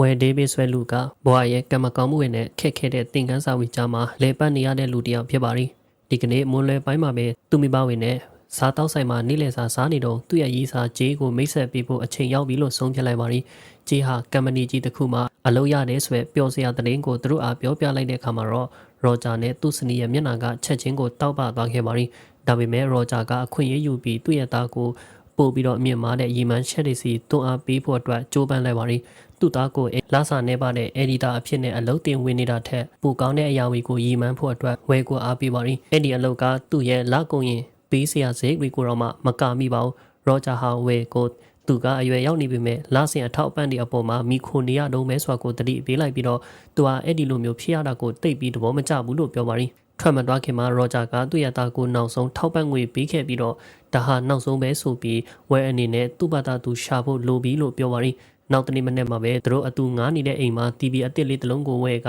ဝယ်ဒေးဗစ်ဆွဲလူကဘွာရဲ့ကံမကောင်းမှုတွေနဲ့ခက်ခဲတဲ့သင်ခန်းစာဝေကြားမှာလဲပတ်နေရတဲ့လူတစ်ယောက်ဖြစ်ပါရီဒီကနေ့မွန်းလွဲပိုင်းမှာပဲသူမိဘဝင်နဲ့စားတောက်ဆိုင်မှာနေ့လည်စာစားနေတော့သူ့ရဲ့ရေးစာဂျေးကိုမိတ်ဆက်ပေးဖို့အချိန်ရောက်ပြီလို့ဆုံးဖြတ်လိုက်ပါရီဂျေးဟာကမ်ပဏီကြီးတစ်ခုမှအလုပ်ရတယ်ဆိုပဲပျော်စရာသတင်းကိုသူတို့အားပြောပြလိုက်တဲ့အခါမှာတော့ရောဂျာနဲ့သူ့စနီရဲ့မျက်နှာကချက်ချင်းကိုတောက်ပသွားခဲ့ပါရီဒါပေမဲ့ရောဂျာကအခွင့်အရေးယူပြီးသူ့ရဲ့သားကိုပို့ပြီးတော့အမြင့်မားတဲ့ရီမန်ချက်တွေစီတွန်းအားပေးဖို့အတွက်ကြိုးပမ်းလိုက်ပါရီ သူ့သားကိုလာစာနေပါတဲ့အက်ဒီတာအဖြစ်နဲ့အလုပ်တင်ဝင်နေတာထက်ပိုကောင်းတဲ့အရာတွေကိုရီမန်ဖို့အတွက်ဝယ်ကိုအားပေးပါရီအဲ့ဒီအလုပ်ကသူ့ရဲ့လက်ကုံရင်ပေးစရာဈေးတွေကိုတော့မှမကမိပါဘူးရောဂျာဟာဝယ်ကိုသူကအရွယ်ရောက်နေပေမဲ့လာဆင်အထောက်အပံ့တွေအပေါ်မှာမိခိုနေရတော့မဲဆိုတာကိုတတိပေးလိုက်ပြီးတော့သူဟာအဲ့ဒီလိုမျိုးဖြစ်ရတာကိုတိတ်ပြီးသဘောမကျဘူးလို့ပြောပါရီထွက်မသွားခင်မှာရောဂျာကသူ့ရဲ့သားကိုနောက်ဆုံးထောက်ပံ့ငွေပေးခဲ့ပြီးတော့ဒါဟာနောက်ဆုံးပဲဆိုပြီးဝဲအနေနဲ့သူ့ဘာသာသူရှာဖို့လိုပြီလို့ပြောပါရီ နောက်တနေ့မနေ့မှာပဲသူတို့အတူငားနေတဲ့အိမ်မှာ TV အစ်စ်လေးတစ်လုံးကိုဝဲက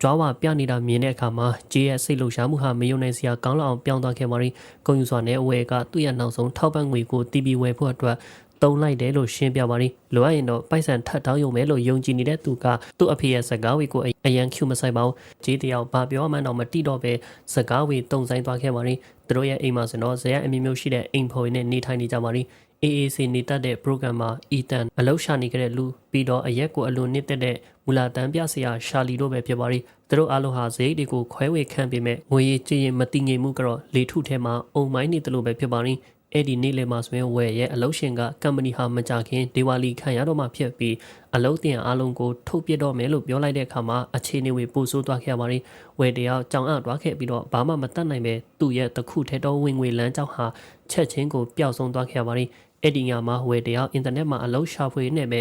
ကြွားဝပြနေတာမြင်တဲ့အခါမှာဂျေရဲ့စိတ်လှုပ်ရှားမှုဟာမယုံနိုင်စရာကောင်းလောက်အောင်ပြောင်းသွားခဲ့ပါရီ။ကုံယူစွာနဲ့အဝဲကသူ့ရဲ့နောက်ဆုံးထောက်ပံ့ငွေကို TV ဝယ်ဖို့အတွက်တုံးလိုက်တယ်လို့ရှင်းပြပါရီ။လိုအပ်ရင်တော့ပိုက်ဆံထပ်တောင်းရုံပဲလို့ယုံကြည်နေတဲ့သူကသူ့အဖေရဲ့စကားဝေကိုအရန်ကျူမဆိုင်ပါဘူး။ဂျေတယောက်ဘာပြောမှန်းတော့မတိတော့ပဲစကားဝေတုံဆိုင်သွားခဲ့ပါရီ။သူတို့ရဲ့အိမ်မှာဆိုတော့ဇယက်အမျိုးမျိုးရှိတဲ့အိမ်ဖော်ရင်းနဲ့နေထိုင်နေကြပါရီ။ AAC နေတတ်တဲ့ program မှာ Ethan အလောက်ရှာနေကြတဲ့လူပြီးတော့အရက်ကိုအလွန်နစ်သက်တဲ့မူလာတန်ပြဆရာရှာလီတို့ပဲဖြစ်ပါရီသူတို့အားလုံးဟာဇိတ်တွေကိုခွဲဝေခံပေမဲ့ငွေရည်ကြည်ရင်မတိငိမ်မှုကတော့လေထုထဲမှာအုံမိုင်းနေတယ်လို့ပဲဖြစ်ပါရီအဲ့ဒီနေ့လေမှာဆိုရင်ဝယ်ရဲ့အလုပ်ရှင်ကကမ်ပဏီဟာမကြခင်ဒေဝါလီခံရတော့မှဖြစ်ပြီးအလုပ်တင်အားလုံးကိုထုတ်ပြတော့မယ်လို့ပြောလိုက်တဲ့အခါမှာအခြေအနေတွေပိုဆိုးသွားခဲ့ပါရီဝယ်တယောက်ကြောင်အပ်သွားခဲ့ပြီးတော့ဘာမှမတတ်နိုင်ပဲသူ့ရဲ့တခုထဲတော့ဝင်ငွေလမ်းကြောင်းဟာချက်ချင်းကိုပျောက်ဆုံးသွားခဲ့ပါရီ အဲ့ဒီညမှာဝယ်တယောက်အင်တာနက်မှာအလုပ်ရှာဖွေနေပဲ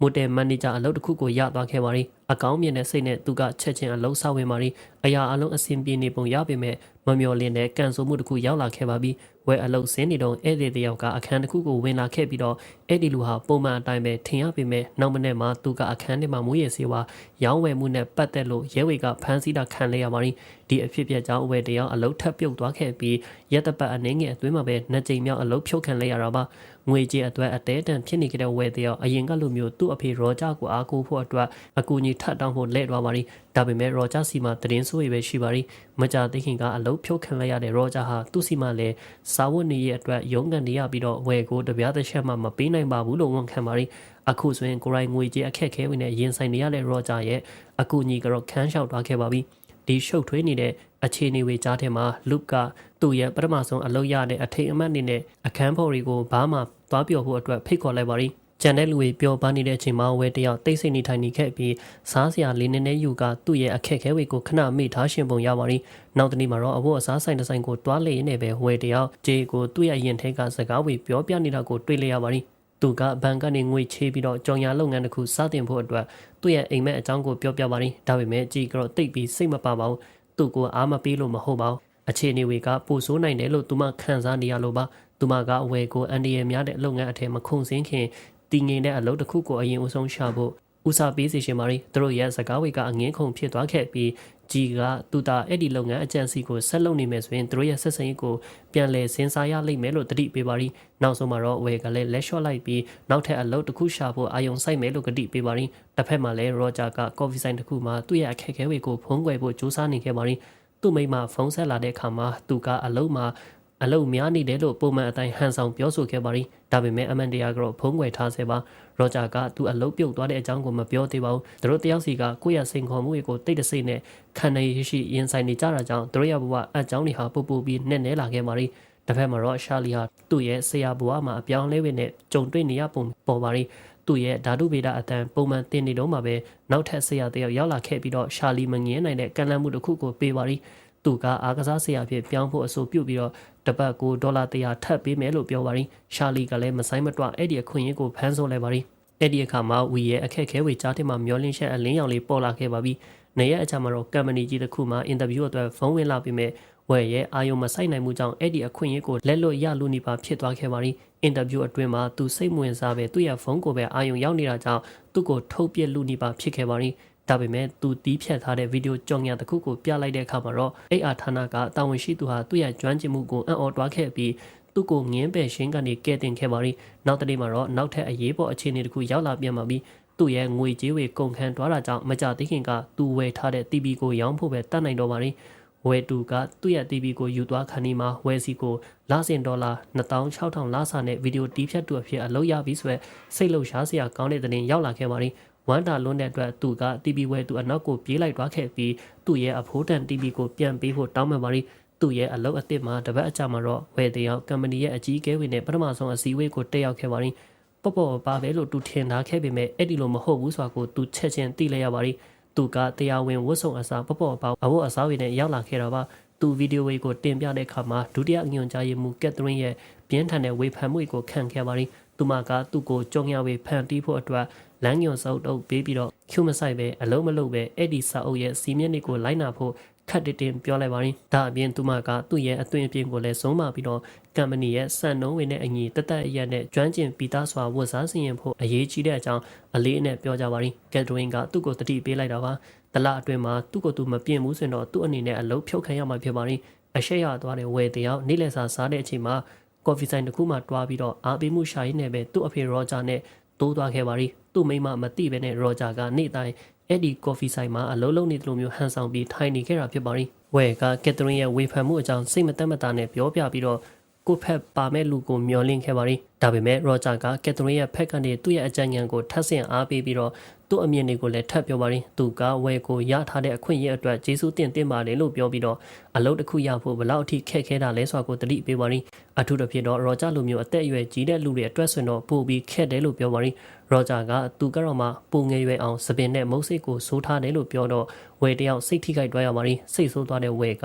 မိုတယ်မန်နေဂျာအလုပ်တစ်ခုကိုရသွားခဲ့ပါရီ အကောင်းမြင်တဲ့စိတ်နဲ့သူကချက်ချင်းအလုပ်ဆောက်ဝင်ပါရီအရာအလုံးအဆင်ပြေနေပုံရပေမဲ့မမျော်လင့်တဲ့ကန်ဆိုမှုတစ်ခုရောက်လာခဲ့ပါပြီဝဲအလုပ်ဆင်းနေတော့ဧည့်သည်တယောက်ကအခန်းတစ်ခုကိုဝင်လာခဲ့ပြီးတော့အဲ့ဒီလူဟာပုံမှန်အတိုင်းပဲထင်ရပေမဲ့နောက်မနေ့မှာသူကအခန်းထဲမှာမူရည်စေဝါရောင်းဝယ်မှုနဲ့ပတ်သက်လို့ရဲဝေကဖမ်းဆီးတာခံလိုက်ရပါရီဒီအဖြစ်ပြက်ကြောင့်ဝဲတယောက်အလုပ်ထပ်ပြုတ်သွားခဲ့ပြီးရက်တပတ်အနေငယ်အတွင်းမှာပဲနှစ်ကြိမ်မြောက်အလုပ်ဖြုတ်ခံလိုက်ရတာပါငွေကြေးအတွက်အတဲတန်ဖြစ်နေကြတဲ့ဝဲတယောက်အရင်ကလိုမျိုးသူ့အဖေရောဂျာကိုအားကိုးဖို့အတွက်အကူအညီထပ်တောင်းဖို့လဲ့သွားပါရီဒါပေမဲ့ရောဂျာစီမှာတရင်ဆိုးရပဲရှိပါရီမကြသိခင်ကအလုပ်ဖြုတ်ခံလိုက်ရတဲ့ရောဂျာဟာသူ့စီမှာလည်းစာဝတ်နေရဲ့အတွက်ရုန်းကန်နေရပြီးတော့ဝဲကိုတပြားတစ်ချက်မှမပေးနိုင်ပါဘူးလို့ဝန်ခံပါရီအခုဆိုရင်ကိုရိုင်းငွေကြေးအခက်ခဲဝင်နဲ့ရင်ဆိုင်နေရတဲ့ရောဂျာရဲ့အကူအညီကတော့ခန်းလျှောက်သွားခဲ့ပါပြီဒီရှုပ်ထွေးနေတဲ့အခြေအနေတွေကြားထဲမှာလူကသူ့ရဲ့ပထမဆုံးအလုပ်ရတဲ့အထိတ်အမှတ်အနေနဲ့အခန်းဖော်တွေကိုဘာမှသွားပြောဖို့အတွက်ဖိတ်ခေါ်လိုက်ပါရီ ကျန်တဲ့လူတွေပျော်ပါနေတဲ့အချိန်မှာဝဲတယောက်တိတ်ဆိတ်နေထိုင်နေခဲ့ပြီးစားစရာလေးနည်းနည်းယူကသူ့ရဲ့အခက်အခဲတွေကိုခဏမေ့ထားရှင်ပုံရပါရီနောက်တနေ့မှာတော့အဖို့အစားဆိုင်တစ်ဆိုင်ကိုတွားလေနေပဲဝဲတယောက်ဂျေကိုသူ့ရဲ့ရင်ထဲကစကားဝေပြောပြနေတာကိုတွေ့လျရပါရီသူကဘဏ်ကနေငွေချေးပြီးတော့ကြောင်ညာလုပ်ငန်းတစ်ခုစတင်ဖို့အတွက်သူ့ရဲ့အိမ်မက်အကြောင်းကိုပြောပြပါရီဒါပေမဲ့ကြည်ကတော့တိတ်ပြီးစိတ်မပါပါဘူးသူ့ကိုအားမပေးလို့မဟုတ်ပါဘူးအခြေအနေတွေကပိုဆိုးနိုင်တယ်လို့သူမခံစားနေရလို့ပါသူမကအဝယ်ကိုအန်ဒီရများတဲ့လုပ်ငန်းအထက်မခုန်စင်းခင် တည်ငြိမ်တဲ့အလုပ်တစ်ခုကိုအရင်ဦးဆုံးရှာဖို့ဦးစားပေးစီရှင်မာရီသူတို့ရဲ့စကားဝေကအငင်းခုန်ဖြစ်သွားခဲ့ပြီးဂျီကသူတာအဲ့ဒီလုပ်ငန်းအကြံစီကိုဆက်လုပ်နေမယ်ဆိုရင်သူတို့ရဲ့ဆက်ဆံရေးကိုပြန်လည်စဉ်းစားရလိမ့်မယ်လို့တတိပေးပါရီနောက်ဆုံးမှာတော့ဝေကလည်းလက်လျှော့လိုက်ပြီးနောက်ထပ်အလုပ်တစ်ခုရှာဖို့အာယုံစိုက်မယ်လို့ကတိပေးပါရီတစ်ဖက်မှာလည်းရောဂျာကကော်ဖီဆိုင်တစ်ခုမှာသူ့ရဲ့အခက်အခဲတွေကိုဖုံးကွယ်ဖို့ကြိုးစားနေခဲ့ပါရီသူ့မိမဖုန်းဆက်လာတဲ့အခါမှာသူကအလုပ်မှာ အလုပ်များနေတယ်လို့ပုံမှန်အတိုင်းဟန်ဆောင်ပြောဆိုခဲ့ပါရီဒါပေမဲ့အမန်တရားကတော့ဖုံးကွယ်ထားစေပါရောဂျာကသူအလုပ်ပြုတ်သွားတဲ့အကြောင်းကိုမပြောသေးပါဘူးသူတို့တယောက်စီကကိုယ့်ရဲ့စိန်ခေါ်မှုတွေကိုတိတ်တဆိတ်နဲ့ခံနေရရှိရင်ဆိုင်နေကြတာကြောင့်သူတို့ရဲ့ဘဝအကြောင်းတွေဟာပူပူပြီးနဲ့နဲလာခဲ့ပါရီတစ်ဖက်မှာတော့ရှာလီဟာသူ့ရဲ့ဆရာဘဝမှာအပြောင်းလဲဝင်နဲ့ကြုံတွေ့နေရပုံပေါ်ပါရီသူ့ရဲ့ဓာတုဗေဒအတန်ပုံမှန်တင်နေတော့မှပဲနောက်ထပ်ဆရာတယောက်ရောက်လာခဲ့ပြီးတော့ရှာလီမငင်းနိုင်တဲ့ကန့်လန့်မှုတစ်ခုကိုပေးပါရီ သူကအားကစားဆရာဖြစ်ပြောင်းဖို့အဆိုပြုပြီးတော့တပတ်ကိုဒေါ်လာ100ထပ်ပေးမယ်လို့ပြောပါရင်ရှာလီကလည်းမဆိုင်မတွအဲ့ဒီအခွင့်အရေးကိုဖမ်းဆုံးလိုက်ပါရင်အဲ့ဒီအခါမှာဝီရဲ့အခက်ခဲဝေကြားထဲမှာမျောလင်းချက်အလင်းရောင်လေးပေါ်လာခဲ့ပါပြီ။နေရက်အချာမှာတော့ကမ်ပဏီကြီးတစ်ခုမှအင်တာဗျူးအတွက်ဖုန်းဝင်လာပြီးမြဲဝယ်ရဲ့အာယုံမဆိုင်နိုင်မှုကြောင့်အဲ့ဒီအခွင့်အရေးကိုလက်လွတ်ရလူနေပါဖြစ်သွားခဲ့ပါရီအင်တာဗျူးအတွင်းမှာသူစိတ်ဝင်စားပဲသူ့ရဲ့ဖုန်းကိုပဲအာယုံရောက်နေတာကြောင့်သူ့ကိုထုတ်ပြလူနေပါဖြစ်ခဲ့ပါရီ ဒါပေမဲ့သူတီးဖြတ်ထားတဲ့ဗီဒီယိုကြောင်ညာတစ်ခုကိုပြလိုက်တဲ့အခါမှာတော့အဲ့အာဌာနကတာဝန်ရှိသူဟာသူ့ရဲ့ကျွမ်းကျင်မှုကိုအံ့ဩတွားခဲ့ပြီးသူ့ကိုငင်းပယ်ရှင်းကနေကဲတင်ခဲ့ပါရီနောက်တနေ့မှာတော့နောက်ထပ်အရေးပေါ်အခြေအနေတစ်ခုရောက်လာပြန်ပါပြီသူသူ့ရဲ့ငွေကြေးဝေကုန်ခံသွားတာကြောင့်မကြသေးခင်ကသူဝယ်ထားတဲ့ TV ကိုရောင်းဖို့ပဲတတ်နိုင်တော့ပါရီဝယ်တူကသူ့ရဲ့ TV ကိုယူသွားခန်းဒီမှာဝယ်စီကိုလစဉ်ဒေါ်လာ26000လစာနဲ့ဗီဒီယိုတီးဖြတ်တူအဖြစ်အလုပ်ရပြီးဆိုရက်စိတ်လှုပ်ရှားစရာကောင်းတဲ့တဲ့ရင်ရောက်လာခဲ့ပါရီ ဝမ်တာလွန်းတဲ့အတွက်သူက TV ဝယ်သူအနောက်ကိုပြေးလိုက်သွားခဲ့ပြီးသူ့ရဲ့အဖိုးတန် TV ကိုပြန်ပေးဖို့တောင်းပန်ပါရီသူ့ရဲ့အလုပ်အသစ်မှာတပတ်အကြာမှာတော့ဝယ်တယောက်ကမ္ပဏီရဲ့အကြီးအကဲတွေနဲ့ပထမဆုံးအစည်းအဝေးကိုတက်ရောက်ခဲ့ပါရီပေါ့ပေါ့ပါပဲလို့သူထင်ထားခဲ့ပေမဲ့အဲ့ဒီလိုမဟုတ်ဘူးဆိုတာကိုသူချက်ချင်းသိလိုက်ရပါရီသူကတရားဝင်ဝတ်စုံအစားပေါ့ပေါ့ပါအဝတ်အစားတွေနဲ့ရောက်လာခဲ့တာပါသူဗီဒီယိုတွေကိုတင်ပြတဲ့အခါမှာဒုတိယညွှန်ကြားရေးမှူးကက်သရင်းရဲ့ပြင်းထန်တဲ့ဝေဖန်မှုကိုခံခဲ့ပါရီ သူမကသူ့ကိုကြုံရဝေဖန်တီးဖို့အတွက်လမ်းညွန်စုပ်တုပ်ပေးပြီးတော့ကျူမဆိုင်ပဲအလုံးမလုံးပဲအဲ့ဒီစာအုပ်ရဲ့စီမျက်နှာကိုလိုက်နာဖို့ခတ်တတင်ပြောလိုက်ပါရင်ဒါအပြင်သူမကသူ့ရဲ့အသွင်အပြင်ကိုလည်းဆုံးမပြီးတော့ကမ္ပဏီရဲ့စံနှုန်းဝင်တဲ့အညီတသက်အရက်နဲ့ကျွမ်းကျင်ပြီးသားစွာဝတ်စားစီရင်ဖို့အရေးကြီးတဲ့အကြောင်းအလေးအနက်ပြောကြပါရင်ကက်ဒရင်ကသူ့ကိုတတိပေးလိုက်တာပါတလအတွင်းမှာသူ့ကိုသူမပြင်းဘူးဆိုရင်တော့သူ့အနေနဲ့အလုပ်ဖြုတ်ခံရမှာဖြစ်ပါရင်အရှက်ရသွားတဲ့ဝယ်တယောက်နေ့လည်စာစားတဲ့အချိန်မှာ ကော်ဖီဆိုင်တစ်ခုမှတွားပြီးတော့အားပေးမှုရှာရင်းနဲ့ပဲသူ့အဖေရောဂျာနဲ့တိုးသွားခဲ့ပါရီသူ့မိမမသိပဲနဲ့ရောဂျာကနေ့တိုင်းအဲ့ဒီကော်ဖီဆိုင်မှာအလုံးလုံးနေတဲ့လိုမျိုးဟန်ဆောင်ပြီးထိုင်နေခဲ့တာဖြစ်ပါရီဝဲကကက်သရင်းရဲ့ဝေဖန်မှုအကြောင်းစိတ်မသက်မသာနဲ့ပြောပြပြီးတော့ ကိုဖက်ပါမဲ့လူကိုမျောလင့်ခဲ့ပါရီဒါပေမဲ့ရောဂျာကကက်သရင်းရဲ့ဖက်ကနေသူ့ရဲ့အကြံဉာဏ်ကိုထပ်ဆင့်အားပေးပြီးတော့သူ့အမြင်တွေကိုလည်းထပ်ပြောပါရင်သူကဝဲကိုရထားတဲ့အခွင့်အရေးအတွက်ကျေးဇူးတင်တင်ပါတယ်လို့ပြောပြီးတော့အလုပ်တစ်ခုရဖို့ဘလောက်အထိခက်ခဲတာလဲဆိုတာကိုသတိပေးပါရင်အထူးသဖြင့်တော့ရောဂျာလိုမျိုးအသက်အရွယ်ကြီးတဲ့လူတွေအတွက်ဆိုရင်တော့ပိုပြီးခက်တယ်လို့ပြောပါရင်ရောဂျာကသူကတော့မှပုံငယ်ရွယ်အောင်စပင်နဲ့မုတ်စိတ်ကိုစိုးထားတယ်လို့ပြောတော့ဝဲတယောက်စိတ်ထိခိုက်သွားရပါရင်စိတ်ဆိုးသွားတဲ့ဝဲက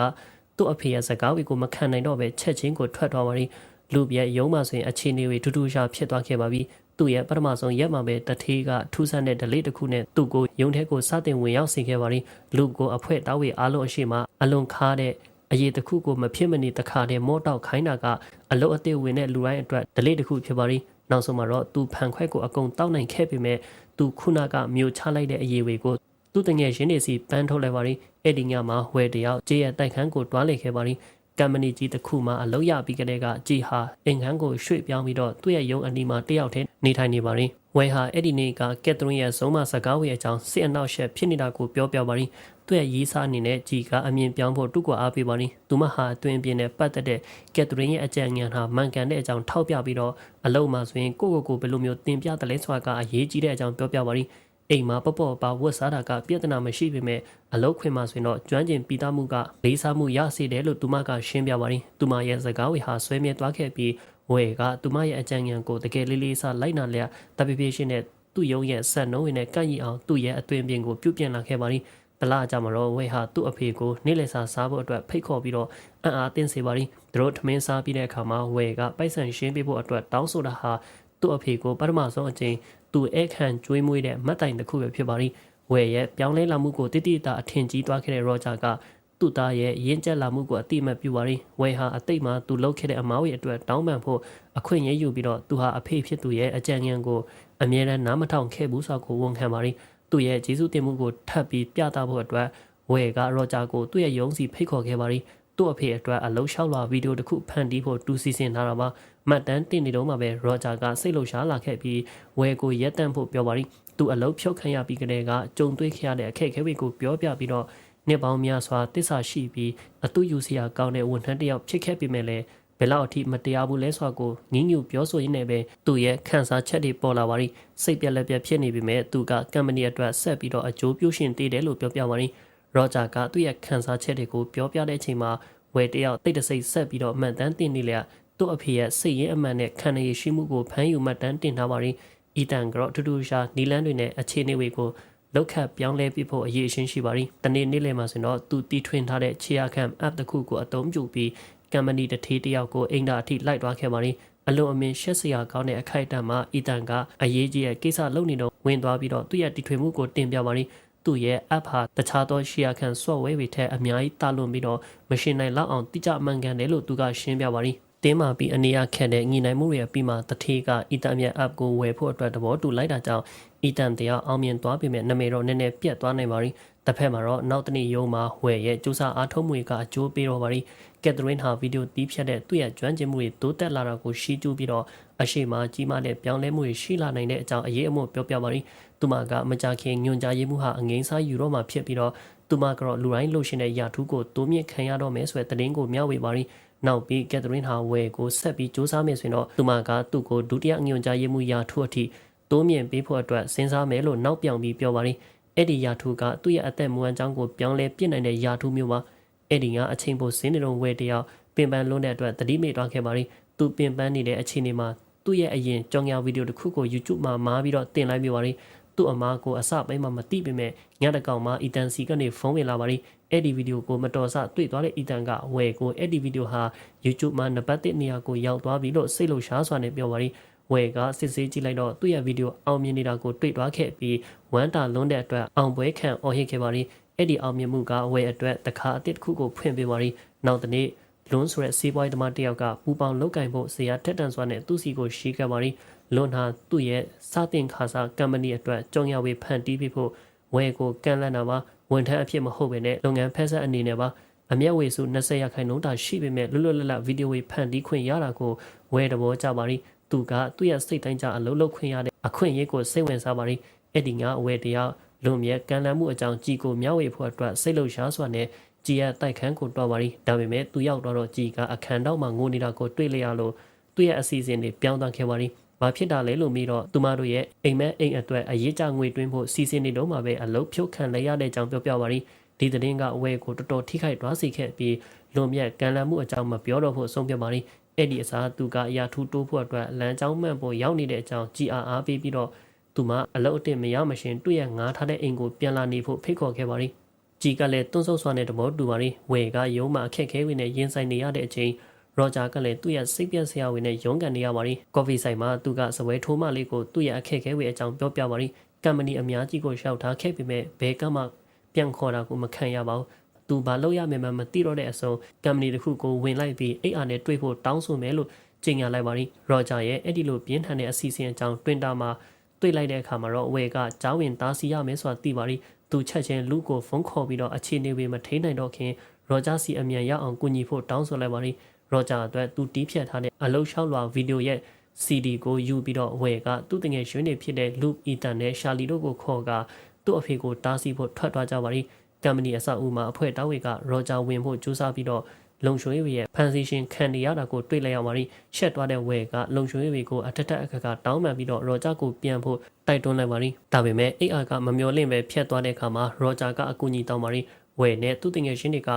သူ့အဖေရဲ့စကားတွေကိုမခံနိုင်တော့ပဲချက်ချင်းကိုထွက်သွားပါရင်လူပြက်ရုံးမှဆိုရင်အခြေအနေတွေထူးထူးရှားဖြစ်သွားခဲ့ပါပြီသူ့ရဲ့ပထမဆုံးရက်မှာပဲတထေးကထူးဆန်းတဲ့ delay တစ်ခုနဲ့သူ့ကိုရုံထဲကိုစတင်ဝင်ရောက်စေခဲ့ပါရင်လူကိုအဖွဲတောက်ဝေအားလုံးအရှိမအလွန်ခါတဲ့အရေးတစ်ခုကိုမဖြစ်မနေတခါတည်းမော့တောက်ခိုင်းတာကအလုတ်အသစ်ဝင်တဲ့လူတိုင်းအတွက် delay တစ်ခုဖြစ်ပါရင်နောက်ဆုံးမှာတော့သူဖန်ခွက်ကိုအကုန်တောက်နိုင်ခဲ့ပေမဲ့သူခုနကမြို့ချလိုက်တဲ့အရေးတွေကိုသူတငယ်ချင်းတွေစီပန်းထုတ်လိုက်ပါရင် အဲ့ဒီညမှာဝယ်တယောက်ကြေးရတိုက်ခန်းကိုတွားလိုက်ခဲ့ပါရင်ကမ္ပဏီကြီးတစ်ခုမှအလုပ်ရပြီးကတည်းကကြည်ဟာအင်ခန်းကိုရွှေ့ပြောင်းပြီးတော့သူ့ရဲ့ရုံးအနီးမှာတယောက်တည်းနေထိုင်နေပါရင်ဝဲဟာအဲ့ဒီနေ့ကကက်သရင်းရဲ့ဆုံးမစကားဝေအကြောင်းစစ်အနောက်ရှက်ဖြစ်နေတာကိုပြောပြပါရင်သူ့ရဲ့ရေးစားအနေနဲ့ကြည်ကအမြင်ပြောင်းဖို့တုကွာအားပေးပါရင်သူမဟာအတွင်ပြင်းနဲ့ပတ်သက်တဲ့ကက်သရင်းရဲ့အကြံဉာဏ်ဟာမှန်ကန်တဲ့အကြောင်းထောက်ပြပြီးတော့အလုံးမှာဆိုရင်ကိုကိုကိုဘယ်လိုမျိုးတင်ပြတယ်လဲဆိုတာကအရေးကြီးတဲ့အကြောင်းပြောပြပါရင် အိမ်မှာပပော့ပါဝတ်စားတာကပြဿနာမရှိပေမဲ့အလုတ်ခွင်မှာဆိုရင်တော့ကျွမ်းကျင်ပြီးသားမှုကလေးစားမှုရစေတယ်လို့သူမကရှင်းပြပါရင်သူမရဲ့စကားဝေဟာဆွဲမြဲသွားခဲ့ပြီးဝေကသူမရဲ့အကြံဉာဏ်ကိုတကယ်လေးလေးစားလိုက်နာလျက်တပိပိရှင်းနဲ့သူ့ရုံးရဲ့ဆက်နှုံးဝင်နဲ့ကန့်ရီအောင်သူ့ရဲ့အသွင်ပြင်ကိုပြုတ်ပြင်လာခဲ့ပါရင်တလားကြမှာတော့ဝေဟာသူ့အဖေကိုနေ့လည်စာစားဖို့အတွက်ဖိတ်ခေါ်ပြီးတော့အံ့အားသင့်စေပါရင်သူတို့ထမင်းစားပြီးတဲ့အခါမှာဝေကပိုက်ဆံရှင်းပေးဖို့အတွက်တောင်းဆိုတာဟာသူ့အဖေကိုပထမဆုံးအကြိမ် သူဧကန်ကျွေးမွေးတဲ့မတ်တိုင်တစ်ခုပဲဖြစ်ပါလိဝယ်ရဲ့ပြောင်းလဲလာမှုကိုတိတိတာအထင်ကြီးသွားခဲ့တဲ့ရောဂျာကသူ့သားရဲ့ရင်းကျက်လာမှုကိုအတိအမှတ်ပြုပါလိဝယ်ဟာအတိတ်မှာသူလှုပ်ခဲ့တဲ့အမားရဲ့အတွက်တောင်းပန်ဖို့အခွင့်အရေးယူပြီးတော့သူဟာအဖေဖြစ်သူရဲ့အကြံဉာဏ်ကိုအမြဲတမ်းနားမထောင်ခဲ့ဘူးဆိုကိုဝန်ခံပါလိသူ့ရဲ့ဂျေစုတင်မှုကိုထပ်ပြီးပြသဖို့အတွက်ဝယ်ကရောဂျာကိုသူ့ရဲ့ရုံးစီဖိတ်ခေါ်ခဲ့ပါလိ သူ့အဖေအတွက်အလုံးလျှောက်လာဗီဒီယိုတစ်ခုဖန်တီးဖို့တူစီစဉ်ထားတာပါမှတ်တမ်းတင်နေတော့မှပဲရောဂျာကစိတ်လှုပ်ရှားလာခဲ့ပြီးဝဲကိုရက်တန့်ဖို့ပြောပါရီသူအလုံးဖြုတ်ခံရပြီးကတည်းကကြုံတွေ့ခဲ့ရတဲ့အခက်အခဲတွေကိုပြောပြပြီးတော့နှစ်ပေါင်းများစွာတစ္ဆာရှိပြီးအတူယူစရာကောင်းတဲ့ဝန်ထမ်းတစ်ယောက်ဖြစ်ခဲ့ပေမဲ့လည်းဘယ်လောက်အထိမတရားဘူးလဲဆိုတာကိုငင်းညူပြောဆိုရင်းနဲ့ပဲသူ့ရဲ့ခံစားချက်တွေပေါ်လာပါရီစိတ်ပြက်လက်ပြက်ဖြစ်နေပြီမဲ့သူကကမ္ပဏီအတွက်ဆက်ပြီးတော့အကျိုးပြုရှင်တည်တယ်လို့ပြောပြပါရီ ရောဂျာကသူ့ရဲ့ခံစားချက်တွေကိုပြောပြတဲ့အချိန်မှာဝယ်တယောက်တိတ်တဆိတ်ဆက်ပြီးတော့အမှန်တမ်းတင်နေလျက်သူ့အဖေရဲ့စိတ်ရင်းအမှန်နဲ့ခံရရှိမှုကိုဖမ်းယူမှတ်တမ်းတင်ထားပါရင်အီတန်ကတော့ထူးထူးရှားနီလန်းတွေနဲ့အခြေအနေတွေကိုလောက်ခတ်ပြောင်းလဲပြဖို့အရေးအရှင်းရှိပါရင်တနေ့နေ့လယ်မှာဆိုတော့သူတီထွင်ထားတဲ့ခြေရခံ app တစ်ခုကိုအသုံးပြုပြီးကမ္ပဏီတစ်ထေးတစ်ယောက်ကိုအိမ်သာအထိလိုက်သွားခဲ့ပါရင်အလွန်အမင်းရှက်စရာကောင်းတဲ့အခိုက်အတန့်မှာအီတန်ကအရေးကြီးတဲ့ကိစ္စလုပ်နေတော့ဝင်သွားပြီးတော့သူ့ရဲ့တီထွင်မှုကိုတင်ပြပါရင် သူ့ရဲ့ app ဟာတခြားသော share ခံ software တွေထက်အများကြီးတာလွန်ပြီးတော့မရှင်းနိုင်လောက်အောင်တိကျမှန်ကန်တယ်လို့သူကရှင်းပြပါရင်တင်းမာပြီးအနေရခက်တဲ့ညီနိုင်မှုတွေအပြီးမှာတထေးကအီတန်မြတ် app ကိုဝယ်ဖို့အတွက်သဘောတူလိုက်တာကြောင့်အီတန်တရားအောင်မြင်သွားပြီမဲ့နာမည်တော့နည်းနည်းပြတ်သွားနိုင်ပါရီ တစ်ဖက်မှာတော့နောက်တနေ့ရုံးမှာဝယ်ရဲ့စူးစမ်းအားထုတ်မှုတွေကအကျိုးပေးတော့ပါရီကက်သရင်းဟာဗီဒီယိုတီးဖြတ်တဲ့သူ့ရဲ့ကျွမ်းကျင်မှုတွေတိုးတက်လာတာကိုရှင်းကျူးပြီးတော့အရှိမကြီးမားတဲ့ပြောင်းလဲမှုတွေရှိလာနိုင်တဲ့အကြောင်းအရေးအမွတ်ပြောပြပါရီသူသူမကမကြခင်ညွန်ကြားရေးမှုဟာအငိမ့်စားယူတော့မှဖြစ်ပြီးတော့သူမကတော့လူတိုင်းလှုပ်ရှင်တဲ့ယာထူးကိုတိုးမြင့်ခံရတော့မယ်ဆိုတဲ့သတင်းကိုမျှဝေပါရီနောက်ပြီးကက်သရင်းဟာဝယ်ကိုဆက်ပြီးစူးစမ်းမယ်ဆိုရင်တော့သူမကသူ့ကိုဒုတိယညွန်ကြားရေးမှုယာထူးအထိတိုးမြင့်ပေးဖို့အတွက်စဉ်းစားမယ်လို့နောက်ပြောင်ပြီးပြောပါရီ အဲ့ဒီယာထူးကသူ့ရဲ့အသက်မွေးအကြောင်းကိုပြောင်းလဲပြစ်နိုင်တဲ့ယာထူးမျိုးပါအဲ့ဒီကအချိန်ပိုစင်းနေတော့ဝယ်တယောက်ပင်ပန်းလွန်းတဲ့အတွက်တတိမေ့သွားခဲ့ပါရီသူပင်ပန်းနေတဲ့အချိန်တွေမှာသူ့ရဲ့အရင်ကြောင်ညာဗီဒီယိုတစ်ခုကို YouTube မှာမားပြီးတော့တင်လိုက်ပြပါရီသူ့အမားကိုအစပိုင်းမှာမသိပေမဲ့ညတကောင်မှာအီတန်စီကနေဖုန်းဝင်လာပါရီအဲ့ဒီဗီဒီယိုကိုမတော်ဆတွေ့သွားတဲ့အီတန်ကဝယ်ကိုအဲ့ဒီဗီဒီယိုဟာ YouTube မှာနံပါတ်1နေရာကိုရောက်သွားပြီလို့စိတ်လှရှားစွာနဲ့ပြောပါရီ ဝယ်ကစစ်ဆေးကြည့်လိုက်တော့သူ့ရဲ့ဗီဒီယိုအောင်မြင်နေတာကိုတွေ့သွားခဲ့ပြီးဝမ်းတာလွန်းတဲ့အတွက်အောင်ပွဲခံအော်ဟစ်ခဲ့ပါရီအဲ့ဒီအောင်မြင်မှုကဝယ်အတွက်တခါအသစ်တစ်ခုကိုဖွင့်ပေးပါရီနောက်တနေ့လွန်းဆိုတဲ့စီးပွားရေးသမားတစ်ယောက်ကပူပေါင်းလောက်ကင်ဖို့ဆရာတက်တန်စွာနဲ့သူ့စီကိုရှိခဲ့ပါရီလွန်ဟာသူ့ရဲ့စတင်ခါစားကမ္ပဏီအတွက်ကြုံရဝေဖန်တီးပြီးဖို့ဝယ်ကိုကန့်လန့်တာပါဝန်ထမ်းအဖြစ်မဟုတ်ဘဲနဲ့လုပ်ငန်းဖက်ဆက်အနေနဲ့ပါအမျက်ဝေစု20ရာခိုင်နှုန်းတာရှိပေမဲ့လွတ်လွတ်လပ်လပ်ဗီဒီယိုဝေဖန်တီးခွင့်ရတာကိုဝယ်တဘောကြပါရီ သူကသူ့ရဲ့စိတ်တိုင်းကြအလုပ်လုပ်ခွင့်ရတဲ့အခွင့်အရေးကိုစိတ်ဝင်စားပါရီအဲ့ဒီငါအဝယ်တရားလွန်မြဲကန့်လန့်မှုအကြောင်းကြည်ကိုမျှဝေဖို့အတွက်စိတ်လှုပ်ရှားစွာနဲ့ကြည်ရတိုက်ခန်းကိုတွားပါရီဒါပေမဲ့သူရောက်တော့တော့ကြည်ကအခန်းတော့မှငိုနေတာကိုတွေ့လျက်လို့သူ့ရဲ့အစီအစဉ်တွေပြောင်းသွားခဲ့ပါရီဘာဖြစ်တာလဲလို့မေးတော့သူမတို့ရဲ့အိမ်မက်အိမ်အတွက်အရေးကြငွေတွင်းဖို့စီစဉ်နေတော့မှပဲအလုပ်ဖြုတ်ခံလိုက်ရတဲ့အကြောင်းပြောပြပါရီဒီသတင်းကအဝဲကိုတော်တော်ထိခိုက်သွားစေခဲ့ပြီးလွန်မြတ်ကန်လန့်မှုအကြောင်းမပြောတော့ဖို့ဆုံးဖြတ်ပါရီ အဲ့ဒီအစားသူကအရာထူးတိုးဖို့အတွက်လမ်းကြောင်းမှန်ဖို့ရောက်နေတဲ့အကြောင်းကြည်အားအားပေးပြီးတော့သူမအလုပ်အတင်မရမရှင်တွေ့ရငားထားတဲ့အိမ်ကိုပြန်လာနေဖို့ဖိတ်ခေါ်ခဲ့ပါရီကြည်ကလည်းတွန်းဆုပ်စွာနဲ့တဘောတူပါရီဝဲကရုံးမှအခက်ခဲဝင်နဲ့ရင်ဆိုင်နေရတဲ့အချိန်ရောဂျာကလည်းသူ့ရဲ့စိတ်ပြက်စရာဝင်နဲ့ရုန်းကန်နေရပါရီကော်ဖီဆိုင်မှာသူကစပွဲထိုးမလေးကိုသူ့ရဲ့အခက်ခဲဝင်အကြောင်းပြောပြပါရီကမ္ပဏီအများကြီးကိုရှောက်ထားခဲ့ပေမဲ့ဘဲကမှပြန်ခေါ်တာကိုမခံရပါဘူး သူဘာလုပ်ရမယ်မှမသိတော့တဲ့အစုံကမ္ပဏီတစ်ခုကိုဝင်လိုက်ပြီးအိတ်အားနဲ့တွေ့ဖို့တောင်းဆိုမယ်လို့ကြေညာလိုက်ပါရီရောဂျာရဲ့အဲ့ဒီလိုပြင်းထန်တဲ့အစီအစဉ်အကြောင်းတွင်တာမှာတွေ့လိုက်တဲ့အခါမှာတော့ဝဲကကြားဝင်သားစီရမယ်ဆိုတာသိပါရီသူချက်ချင်းလူကိုဖုန်းခေါ်ပြီးတော့အခြေအနေတွေမထိနိုင်တော့ခင်ရောဂျာစီအမြန်ရအောင်ကူညီဖို့တောင်းဆိုလိုက်ပါရီရောဂျာအတွက်သူတီးဖြတ်ထားတဲ့အလုတ်လျှောက်လွှာဗီဒီယိုရဲ့ CD ကိုယူပြီးတော့ဝယ်ကသူ့တငယ်ရွှေနေဖြစ်တဲ့ Loop Ethan နဲ့ Charlie တို့ကိုခေါ်ကသူ့အဖေကိုတားဆီးဖို့ထွက်သွားကြပါရီ ကမ္ပဏီအဆောက်အဦမှာအဖွဲ့တားဝေကရောဂျာဝင်ဖို့ကြိုးစားပြီးတော့လုံချွေးဝေရဲ့ဖန်စီရှင်ခံနေရတာကိုတွေ့လိုက်ရပါရီရှက်သွားတဲ့ဝဲကလုံချွေးဝေကိုအထက်ထက်အခါကတောင်းပန်ပြီးတော့ရောဂျာကိုပြန်ဖို့တိုက်တွန်းလိုက်ပါရီဒါပေမဲ့ AR ကမမျော်လင့်ပဲဖြတ်သွားတဲ့အခါမှာရောဂျာကအကူအညီတောင်းပါရီဝဲနဲ့သူ့တငယ်ချင်းတွေက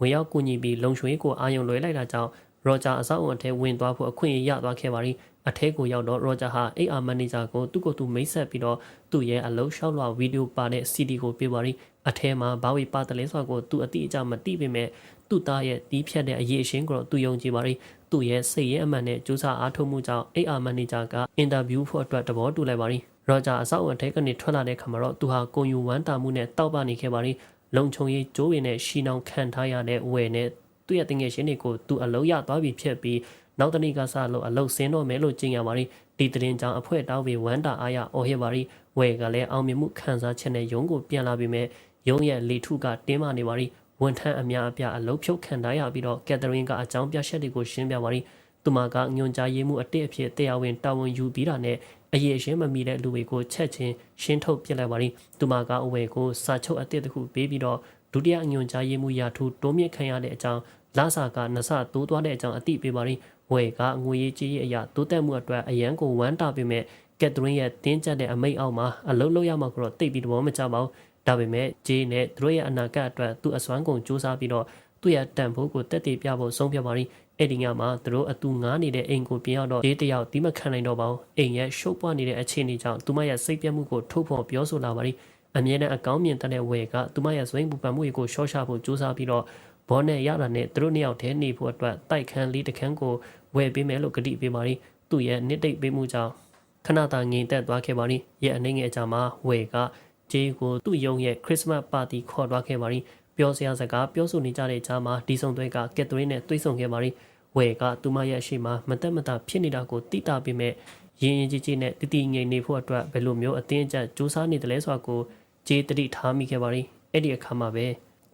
ဝင်ရောက်ကူညီပြီးလုံချွေးကိုအာရုံလွှဲလိုက်တာကြောင့် ရောဂျာအဆောက်အုံအထဲဝင်သွားဖို့အခွင့်အရေးရသွားခဲ့ပါရီအထဲကိုရောက်တော့ရောဂျာဟာ AR manager ကိုသူ့ကိုယ်သူမိတ်ဆက်ပြီးတော့သူ့ရဲ့အလုံးရှောက်လွှာဗီဒီယိုပါတဲ့ CD ကိုပေးပါရီအထဲမှာဘာဝေပါတလဲဆိုတာကိုသူအတိအကျမသိပေမဲ့သူ့သားရဲ့တီးဖြတ်တဲ့အရေးအရှင်းကိုတော့သူယုံကြည်ပါရီသူ့ရဲ့စိတ်ရဲ့အမှန်နဲ့ကြိုးစားအားထုတ်မှုကြောင့် AR manager ကအင်တာဗျူးဖို့အတွက်တဘောတူလိုက်ပါရီရောဂျာအဆောက်အုံအထဲကနေထွက်လာတဲ့ခါမှာတော့သူဟာကိုယူဝမ်းတာမှုနဲ့တောက်ပနေခဲ့ပါရီလုံခြုံရေးကြိုးပင်နဲ့ရှီနောင်ခံထားရတဲ့ဝယ်နဲ့ သူ့ရဲ့တငယ်ချင်းတွေကိုသူအလုံးရသွားပြီဖြစ်ပြီးနောက်တနေ့ကစလို့အလုတ်ဆင်းတော့မယ်လို့ကြေညာပါရီဒီတရင်ကြောင့်အဖွဲ့တောင်းပြီးဝမ်းတာအားရအော်ဟစ်ပါရီဝယ်ကလည်းအောင်မြင်မှုခံစားချက်နဲ့ရုံးကိုပြန်လာပြီးမဲ့ရုံးရဲ့လေထုကတင်းမာနေပါရီဝန်ထမ်းအများအပြားအလုတ်ဖြုတ်ခံထားရပြီးတော့ကက်သရင်ကအကြောင်းပြချက်တွေကိုရှင်းပြပါရီသူမကညွန်ကြားရေးမှုအတစ်အဖြစ်တရားဝင်တာဝန်ယူပြီးတာနဲ့အရေးအရှင်းမမီတဲ့လူတွေကိုချက်ချင်းရှင်းထုတ်ပြလိုက်ပါရီသူမကအဝယ်ကိုစာချုပ်အတစ်တစ်ခုပေးပြီးတော့ဒုတိယညွန်ကြားရေးမှုရာထူးတိုးမြင့်ခံရတဲ့အကြောင်း လာစာကနဆတိုးသွားတဲ့အကြောင်းအသိပေးပါရီဝယ်ကငွေရေးကြေးရေးအရာတိုးတက်မှုအတွက်အရန်ကိုဝမ်းတာပေမဲ့ကက်သရင်းရဲ့တင်းကျပ်တဲ့အမိတ်အောက်မှာအလုံးလုံးရမှာကတော့တိတ်ပြီးတော့မကြပါဘူးဒါပေမဲ့ဂျေးနဲ့သူတို့ရဲ့အနာဂတ်အတွက်သူ့အစွမ်းကုန်စူးစမ်းပြီးတော့သူ့ရဲ့တန်ဖိုးကိုတက်တည်ပြဖို့ဆုံးဖြတ်ပါရီအဲ့ဒီညမှာသူတို့အတူငားနေတဲ့အိမ်ကိုပြင်ရောက်တော့ဂျေးတယောက်ဒီမခံနိုင်တော့ပါဘူးအိမ်ရဲ့ရှုပ်ပွားနေတဲ့အခြေအနေကြောင့်သူမရဲ့စိတ်ပြတ်မှုကိုထုတ်ဖော်ပြောဆိုလာပါရီအမြဲတမ်းအကောင်းမြင်တဲ့ဝယ်ကသူမရဲ့စွိမ်ပူပန်မှုကိုရှော့ချဖို့စူးစမ်းပြီးတော့ ဘောနဲ့ရတာနဲ့သူတို့နှစ်ယောက်တည်းနေဖို့အတွက်တိုက်ခန်းလေးတစ်ခန်းကိုဝယ်ပေးမယ်လို့ကတိပေးပါရီသူ့ရဲ့နှစ်တိတ်ပေးမှုကြောင့်ခဏတာငြိမ်သက်သွားခဲ့ပါရီရဲ့အနေငယ်အကြမှာဝယ်ကဂျေးကိုသူ့ယုံရဲ့ခရစ်စမတ်ပါတီခေါ်သွားခဲ့ပါရီပြောစရာစကားပြောဆိုနေကြတဲ့ကြားမှာဒီဆုံသွဲကကက်သရင်းနဲ့တွေ့ဆုံခဲ့ပါရီဝယ်ကသူမရဲ့အရှိမမတက်မတာဖြစ်နေတာကိုတိတာပေမဲ့ရင်ရင်ကြီးကြီးနဲ့တတိငိမ်နေဖို့အတွက်ဘယ်လိုမျိုးအသင်းအကျစူးစမ်းနေတယ်လဲဆိုတာကိုဂျေးတတိထားမိခဲ့ပါရီအဲ့ဒီအခါမှာပဲ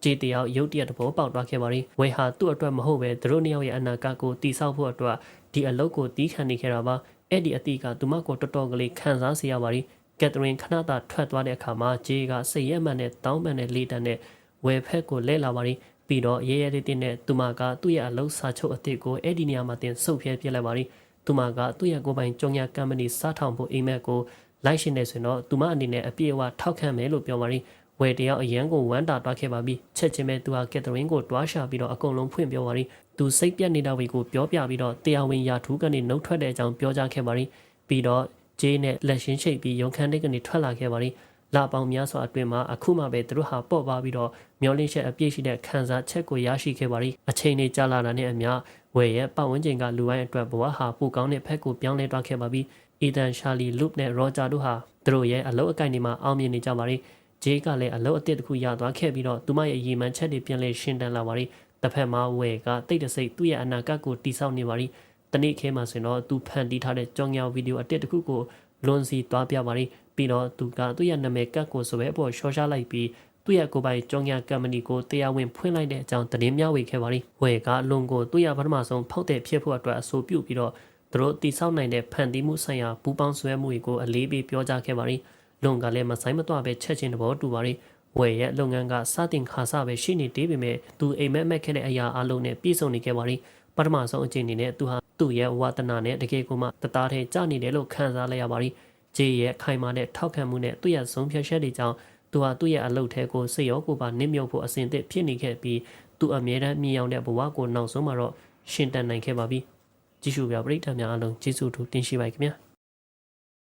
ဂျေတယောက်ရုတ်တရက်တဘောပေါက်သွားခဲ့ပါရီဝေဟာသူ့အတွက်မဟုတ်ပဲသူတို့နှစ်ယောက်ရဲ့အနာဂတ်ကိုတည်ဆောက်ဖို့အတွက်ဒီအလုပ်ကိုတီးခံနေခဲ့တာပါအဲ့ဒီအတီးကသူမကိုတော်တော်ကလေးခံစားစေရပါရီကက်သရင်ခဏသာထွက်သွားတဲ့အခါမှာဂျေကစိတ်ရက်မှန်နဲ့တောင်းပန်တဲ့လေးတန်းနဲ့ဝယ်ဖက်ကိုလဲလာပါရီပြီးတော့ရဲရဲတင်းတင်းနဲ့သူမကသူ့ရဲ့အလုပ်စာချုပ်အသစ်ကိုအဲ့ဒီနေရာမှာတင်ဆုတ်ဖြဲပြစ်လိုက်ပါရီသူမကသူ့ရဲ့ကိုယ်ပိုင်ကြုံညာကမ်ပဏီစားထောင်ဖို့အိမ်မက်ကိုလိုက်ရှင်နေဆိုရင်တော့သူမအနေနဲ့အပြည့်အဝထောက်ခံမယ်လို့ပြောပါရီ ဝယ်တယောက်အရန်ကိုဝမ်းတာတွားခဲ့ပါပြီချက်ချင်းပဲသူဟာကက်သရင်ကိုတွားရှာပြီးတော့အကုန်လုံးဖွင့်ပြောပါရီသူစိတ်ပြတ်နေတာဝေကိုပြောပြပြီးတော့တရားဝင်ရာထူးကနေနှုတ်ထွက်တဲ့အကြောင်းပြောကြားခဲ့ပါရီပြီးတော့ဂျေးနဲ့လက်ရှင်းချိတ်ပြီးရုံခန်းတိတ်ကနေထွက်လာခဲ့ပါရီလာပေါင်းများစွာအတွင်းမှာအခုမှပဲသူတို့ဟာပေါ့ပါပြီးတော့မျောလင်းချက်အပြည့်ရှိတဲ့ခံစားချက်ကိုရရှိခဲ့ပါရီအချိန်လေးကြာလာတာနဲ့အမျှဝယ်ရဲ့ပတ်ဝန်းကျင်ကလူဝိုင်းအတွက်ဘဝဟာပိုကောင်းတဲ့ဖက်ကိုပြောင်းလဲသွားခဲ့ပါပြီအီဒန်ရှာလီလုနဲ့ရောဂျာတို့ဟာသူတို့ရဲ့အလုပ်အကိုင်တွေမှာအောင်မြင်နေကြပါရီ ဂျေးကလည်းအလုပ်အသစ်တစ်ခုရသွားခဲ့ပြီးတော့သူမရဲ့ရည်မှန်းချက်တွေပြန်လဲရှင်းတန်းလာပါရီတစ်ဖက်မှာဝယ်ကတိတ်တဆိတ်သူ့ရဲ့အနာဂတ်ကိုတိဆောက်နေပါရီတနေ့ခဲမှာဆိုရင်တော့သူဖန်တီးထားတဲ့ကြောင်ညာဗီဒီယိုအတစ်တစ်ခုကိုလွန်စီသွားပြပါရီပြီးတော့သူကသူ့ရဲ့နာမည်ကတ်ကိုဆိုပဲအပေါ်ရှော့ရှားလိုက်ပြီးသူ့ရဲ့ကိုယ်ပိုင်ကြောင်ညာကမ်ပဏီကိုတရားဝင်ဖွင့်လိုက်တဲ့အကြောင်းသတင်းများဝေခဲ့ပါရီဝယ်ကအလွန်ကိုသူ့ရဲ့ပထမဆုံးဖောက်တဲ့ဖြစ်ဖို့အတွက်အဆိုပြုပြီးတော့သူတို့တိဆောက်နိုင်တဲ့ဖန်တီးမှုဆိုင်ရာပူပေါင်းဆွဲမှုတွေကိုအလေးပေးပြောကြားခဲ့ပါရီ လွန်ကလည်းမဆိုင်မတော့ပဲချက်ချင်းတဘောတူပါရီဝယ်ရဲ့လုပ်ငန်းကစတင်ခါစပဲရှိနေသေးပေမဲ့သူအိမ်မက်မက်ခဲ့တဲ့အရာအလုံးနဲ့ပြည့်စုံနေခဲ့ပါရီပထမဆုံးအချိန်အနေနဲ့သူဟာသူ့ရဲ့ဝါသနာနဲ့တကယ်ကိုမှတသားထဲကြနေတယ်လို့ခံစားလိုက်ရပါရီဂျေရဲ့ခိုင်မာတဲ့ထောက်ခံမှုနဲ့သူ့ရဲ့ဆုံးဖြတ်ချက်တွေကြောင့်သူဟာသူ့ရဲ့အလုပ်ထဲကိုစိတ်ရောကိုယ်ပါနစ်မြုပ်ဖို့အစဉ်အသင့်ဖြစ်နေခဲ့ပြီးသူအမြဲတမ်းမြင်အောင်တဲ့ဘဝကိုနောက်ဆုံးမှာတော့ရှင်တန်နိုင်ခဲ့ပါပြီကြည့်ရှုပြပရိသတ်များအားလုံးကျေးဇူးတူတင်ရှိပါခင်ဗျာ